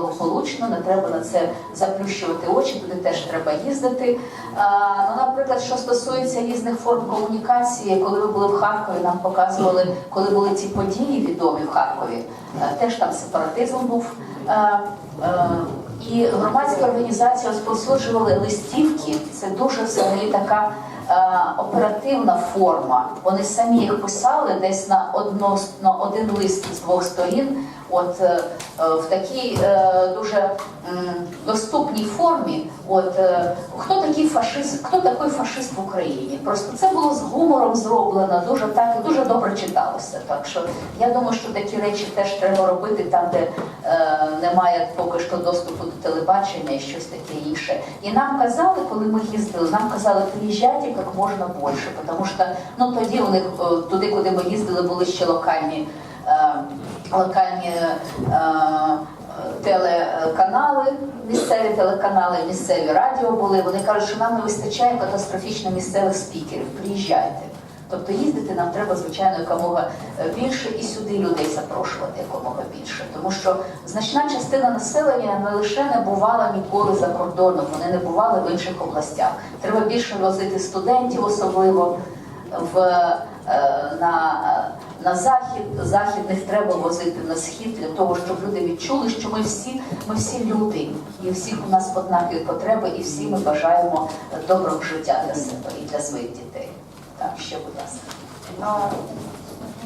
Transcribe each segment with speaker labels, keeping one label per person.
Speaker 1: Благополучно, не треба на це заплющувати очі, туди теж треба їздити. Ну, наприклад, що стосується різних форм комунікації, коли ви були в Харкові, нам показували, коли були ці події відомі в Харкові, е, теж там сепаратизм був. Е, е, і громадські організації розповсюджували листівки. Це дуже взагалі така оперативна форма. Вони самі їх писали десь на одно на один лист з двох сторін. От е, е, в такій е, дуже доступній формі. От хто такий фашист, хто такий фашист в Україні? Просто це було з гумором зроблено, дуже так дуже добре читалося. Так що я думаю, що такі речі теж треба робити там, де немає поки що доступу до телебачення і щось таке інше. І нам казали, коли ми їздили, нам казали, приїжджайте як можна більше, тому що ну тоді у них туди, куди ми їздили, були ще локальні. Е, Локальні е, телеканали, місцеві телеканали, місцеві радіо були. Вони кажуть, що нам не вистачає катастрофічно місцевих спікерів. Приїжджайте. Тобто їздити нам треба, звичайно, якомога більше і сюди людей запрошувати якомога більше. Тому що значна частина населення не лише не бувала ніколи за кордоном, вони не бували в інших областях. Треба більше возити студентів, особливо в, е, на, на захід. Західних треба возити на схід для того, щоб люди відчули, що ми всі, ми всі люди, і всіх у нас однакові потреби, і всі ми бажаємо доброго життя для себе і для своїх дітей. Так, ще будь ласка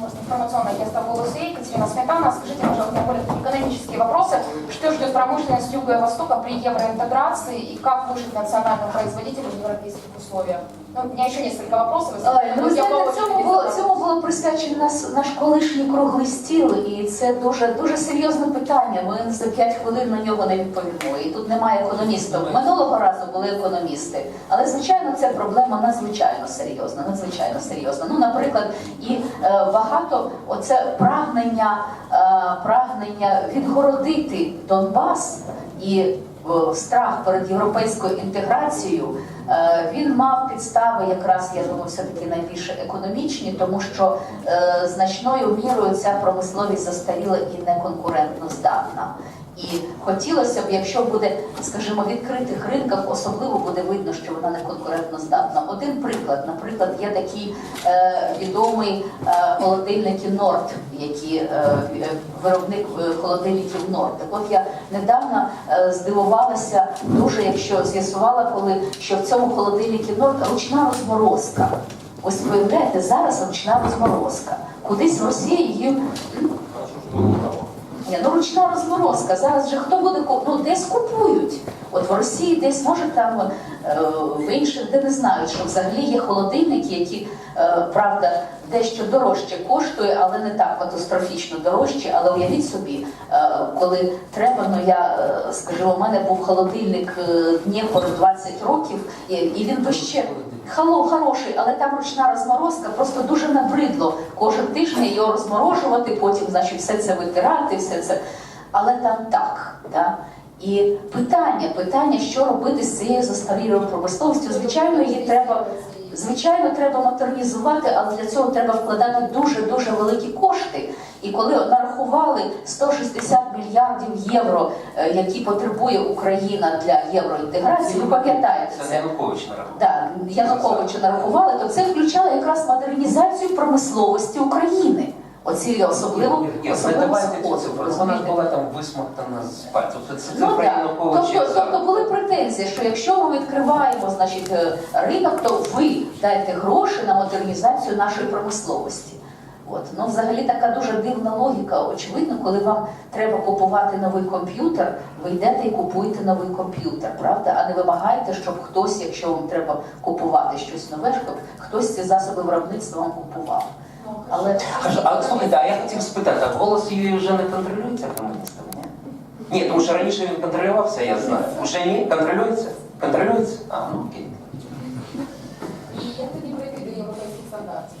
Speaker 2: А, может, информационное агентство «Голос И», Екатерина Сметана. Скажите, пожалуйста, более экономические вопросы. Что ждет промышленность Юга и Востока при евроинтеграции и как выжить национальному производителю в европейских условиях? Ну, у меня еще несколько вопросов. если
Speaker 1: Ой, ну, ви
Speaker 2: я
Speaker 1: знаєте,
Speaker 2: по
Speaker 1: цьому
Speaker 2: очереди
Speaker 1: було,
Speaker 2: задам.
Speaker 1: цьому було присвячений наш, наш колишній круглий стіл, і це дуже дуже серйозне питання. Ми за 5 хвилин на нього не відповімо. І тут немає економістів. Минулого разу були економісти, але звичайно це проблема надзвичайно серйозна. Надзвичайно серйозна. Ну, наприклад, і е, багато оце прагнення, е, прагнення відгородити Донбас і е, страх перед європейською інтеграцією, е, він мав підстави якраз, я думаю, все-таки найбільше економічні, тому що значною мірою ця промисловість застаріла і неконкурентно здатна. І хотілося б, якщо буде, скажімо, відкритих ринках, особливо буде видно, що вона не конкурентно здатна. Один приклад, наприклад, є такий е, відомий е, холодильники Норд, які е, е, виробник е, холодильників Норд. Так от я недавно е, здивувалася дуже, якщо з'ясувала, коли що в цьому холодильнику Норд ручна розморозка. Ось виявляєте, зараз ручна розморозка. Кудись в Росії її ні, ну ручна розморозка. Зараз же хто буде ну, десь купують. От в Росії десь може там е, в інших, де не знають, що взагалі є холодильники, які е, правда дещо дорожче коштує, але не так катастрофічно дорожче. Але уявіть собі, е, коли треба, ну я е, скажу, у мене був холодильник е, Дніпро 20 років, і, він би ще Хало хороший, але там ручна розморозка просто дуже набридло. Кожен тиждень його розморожувати, потім, значить, все це витирати, все це. Але там так. Да? І питання, питання, що робити з цією застарілою промисловістю, звичайно, її треба. Звичайно, треба модернізувати, але для цього треба вкладати дуже дуже великі кошти. І коли нарахували 160 мільярдів євро, е, які потребує Україна для євроінтеграції, ви пам'ятаєте
Speaker 3: Це
Speaker 1: це?
Speaker 3: Янукович нарахував.
Speaker 1: Так, Януковича нарахували, то це включало якраз модернізацію промисловості України. Оці особливо
Speaker 3: Ні,
Speaker 1: особливо
Speaker 3: давайте цю
Speaker 1: сходу,
Speaker 3: цифру. Вона ж була там висмоктана з пальців. Це це
Speaker 1: Ну
Speaker 3: цифра
Speaker 1: так,
Speaker 3: Януковича.
Speaker 1: тобто, тобто були претензії, що якщо ми відкриваємо значить, е, ринок, то ви дайте гроші на модернізацію нашої промисловості. От. Ну, взагалі така дуже дивна логіка. Очевидно, коли вам треба купувати новий комп'ютер, ви йдете і купуєте новий комп'ютер, правда? А не вимагаєте, щоб хтось, якщо вам треба купувати щось нове, щоб хтось ці засоби виробництва вам купував. Але
Speaker 3: слухайте, а я хотів спитати, а голос її вже не контролюється комуністами? Ні? Ні, тому що раніше він контролювався, я знаю. Уже ні? Контролюється? Контролюється? А, ну окей.
Speaker 2: І як тоді пройти до європейських стандартів?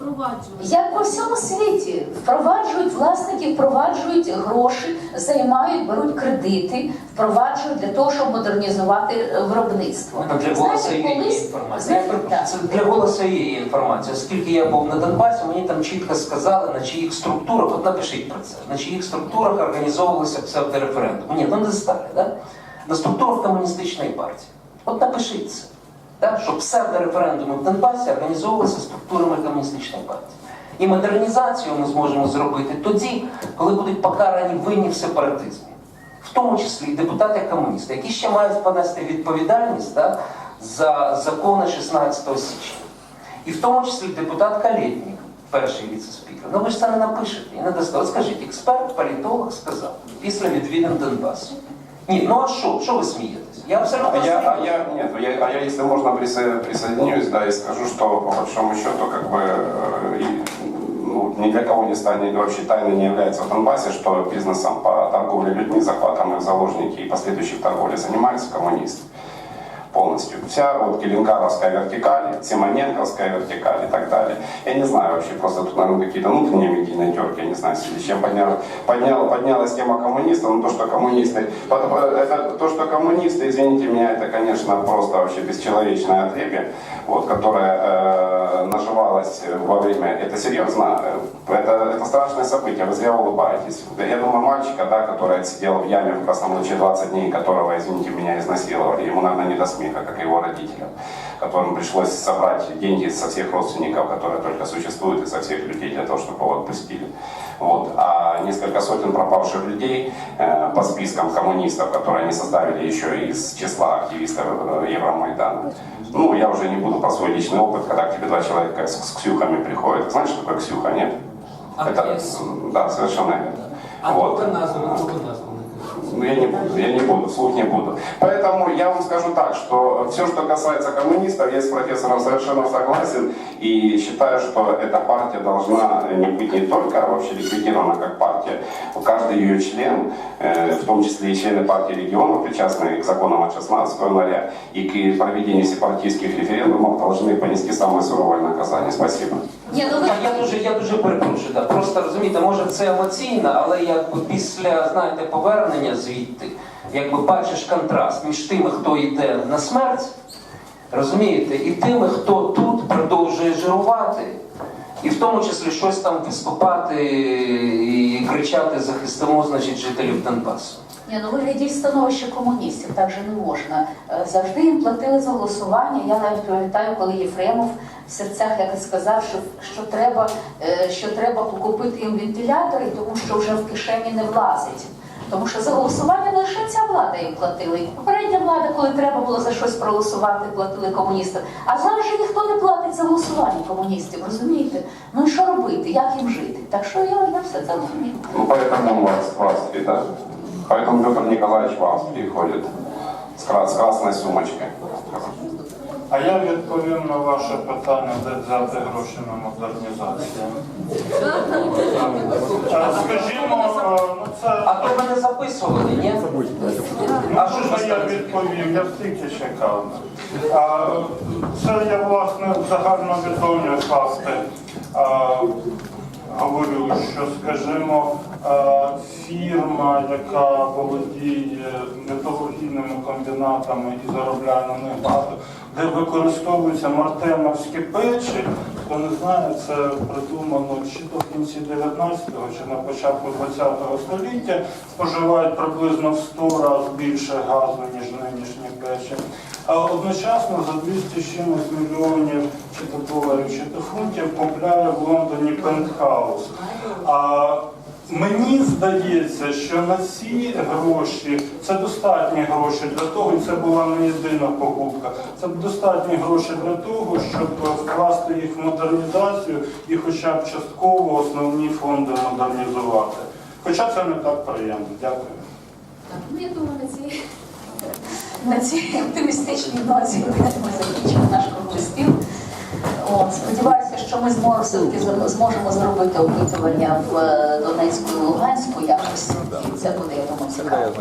Speaker 1: Ну,
Speaker 4: впроваджувати?
Speaker 1: Як по всьому світі впроваджують власники, впроваджують гроші, займають, беруть кредити, впроваджують для того, щоб модернізувати е, виробництво.
Speaker 3: Ну, Для голосу є інформація. Я перепрошую, Це для голосу є інформація. Оскільки я був на Донбасі, мені там чітко сказали, на чиїх структурах, от напишіть про це, на чиїх структурах організовувалися псевдореферендуми. Ні, ну не стали, да? На структурах комуністичної партії. От напишіть це. Да? Що псевдореферендуми в Донбасі організовувалися структурами комуністичної партії. І модернізацію ми зможемо зробити тоді, коли будуть покарані винні в сепаратизмі в тому числі і депутати-комуністи, які ще мають понести відповідальність да, за закони 16 січня. І в тому числі депутат Калєтнік, перший віце-спікер. Ну ви ж це не напишете і не дасте. От скажіть, експерт, політолог сказав після відвідин Донбасу. Ні, ну а що? Що ви смієтесь? Я абсолютно
Speaker 5: А я, а
Speaker 1: серйозно.
Speaker 5: я, нет, я, а я, если можно, присо- присоединюсь, да, и скажу, что по большому счету, как бы, э, и, ну, ни для кого не станет, вообще тайной не является в Донбассе, что бизнесом по торговле людьми, захватом их в заложники и последующей торговле занимаются коммунисты Полностью. Вся вот Келенкаровская вертикаль, Симоненковская вертикаль и так далее. Я не знаю вообще, просто тут, наверное, какие-то внутренние медийные терки, я не знаю, с чем поднял, поднял, поднялась тема коммунистов, но то, что коммунисты, по- это, то, что коммунисты, извините меня, это, конечно, просто вообще бесчеловечное отребье, вот, которое э, наживалось во время, это серьезно, Э, это, это страшное событие, вы зря улыбаетесь. Я думаю, мальчика, да, который отсидел в яме в Красном Луче 20 дней, которого, извините меня, изнасиловали, ему, наверное, не до смеха, как и его родителям, которым пришлось собрать деньги со всех родственников, которые только существуют, и со всех людей для того, чтобы его отпустили. Вот. А несколько сотен пропавших людей э, по спискам коммунистов, которые они составили еще из числа активистов э, Евромайдана. Ну, я уже не буду про свой личный опыт, когда к тебе два человека с, с ксюхами приходят. Знаешь, что такое ксюха, нет?
Speaker 3: А
Speaker 5: Это,
Speaker 3: есть.
Speaker 5: да, совершенно верно.
Speaker 6: А
Speaker 5: Вот.
Speaker 6: вот. назву, ну,
Speaker 5: я не буду, я не буду, вслух не буду. Поэтому я вам скажу так, что все, что касается коммунистов, я с профессором совершенно согласен и считаю, что эта партия должна не быть не только вообще ликвидирована как партия, каждый ее член, э, в том числе и члены партии регионов, причастные к законам от 16 января и к проведению сепаратистских референдумов, должны понести самое суровое наказание. Спасибо.
Speaker 1: Ні, ну ви
Speaker 3: я дуже, я дуже перепрошую. Да. Просто розумієте, може це емоційно, але якби після знаєте, повернення звідти, якби бачиш контраст між тими, хто йде на смерть, розумієте, і тими, хто тут продовжує жирувати, і в тому числі щось там виступати і кричати захистимо, значить, жителів Донбасу.
Speaker 1: Ні, ну виглядіть становище комуністів, так же не можна. Е, Завжди їм платили за голосування. Я навіть пам'ятаю, коли Єфремов в серцях якось сказав, що, що, треба, е, що треба купити їм вентилятори, тому що вже в кишені не влазить. Тому що за голосування лише ця влада їм платила. І попередня влада, коли треба було за щось проголосувати, платили комуністам. А зараз же ніхто не платить за голосування комуністів, розумієте? Ну і що робити? Як їм жити? Так що я, я все це розумію.
Speaker 5: Ну, поэтому вас, вас. Поэтому Петр Николаевич вас приходит с, кра- с красной сумочкой.
Speaker 7: А я відповім на ваше питання, де взяти гроші на модернізацію. Скажімо, е, ну
Speaker 3: А
Speaker 7: це
Speaker 3: то мене записували, ні? А що ж
Speaker 7: я відповім, я стільки чекав. А, Це є власне загальновідомі факти. А, Говорю, що, скажімо, фірма, яка володіє металургійними комбінатами і заробляє на них багато, де використовуються мартеновські печі, хто не знає, це придумано чи то кінці 19-го, чи на початку 20-го століття, споживають приблизно в 100 разів більше газу, ніж нинішні печі. А одночасно за 200 чимось мільйонів чи то доларів, чи то фунтів купляє в Лондоні пентхаус. А Мені здається, що на ці гроші це достатні гроші для того, і це була не єдина покупка. Це достатні гроші для того, щоб вкласти їх в модернізацію і хоча б частково основні фонди модернізувати. Хоча це не так приємно. Дякую.
Speaker 4: Ну, я думаю, на цій
Speaker 1: На цій оптимістичній ноті ми закінчимо наш круглий Сподіваюся, що ми зможемо все-таки зможемо зробити опитування в е, Донецьку і Луганську якось. І це буде, я думаю, цікаво.